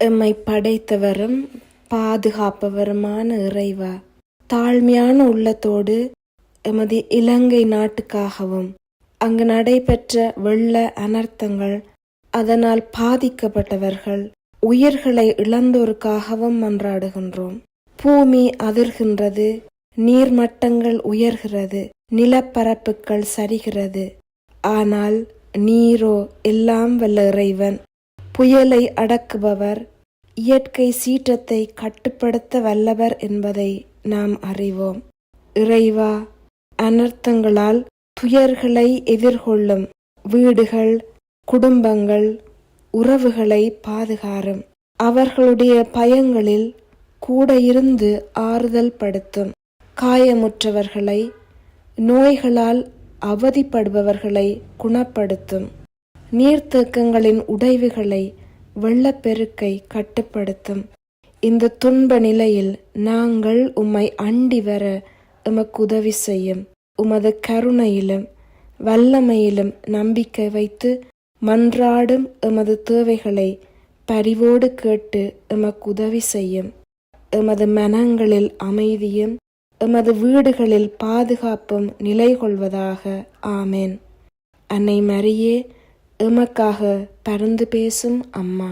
எம்மை படைத்தவரும் பாதுகாப்பவருமான இறைவா. தாழ்மையான உள்ளத்தோடு எமது இலங்கை நாட்டுக்காகவும் அங்கு நடைபெற்ற வெள்ள அனர்த்தங்கள் அதனால் பாதிக்கப்பட்டவர்கள் உயிர்களை இழந்தோருக்காகவும் மன்றாடுகின்றோம். பூமி அதிர்கின்றது நீர்மட்டங்கள் உயர்கிறது நிலப்பரப்புகள் சரிகிறது. ஆனால் நீரோ எல்லாம் வல்ல இறைவன். புயலை அடக்குபவர் இயற்கை சீற்றத்தை கட்டுப்படுத்த வல்லவர் என்பதை நாம் அறிவோம். இறைவா அனர்த்தங்களால் துயர்களை எதிர்கொள்ளும் வீடுகள் குடும்பங்கள் உறவுகளை பாதுகாரும். அவர்களுடைய பயங்களில் கூட இருந்து ஆறுதல் படுத்தும். காயமுற்றவர்களை நோய்களால் அவதிப்படுபவர்களை குணப்படுத்தும். நீர்த்தேக்கங்களின் உடைவுகளை வெள்ளப்பெருக்கை கட்டுப்படுத்தும். இந்த துன்ப நிலையில் நாங்கள் உம்மை அண்டி வர எமக்கு உதவி செய்யும். உமது கருணையிலும் வல்லமையிலும் நம்பிக்கை வைத்து மன்றாடும் எமது தேவைகளை பரிவோடு கேட்டு எமக்கு உதவி செய்யும். எமது மனங்களில் அமைதியும் எமது வீடுகளில் பாதுகாப்பும் நிலை கொள்வதாக ஆமேன். அன்னை மரியே எமக்காக பறந்து பேசும் அம்மா.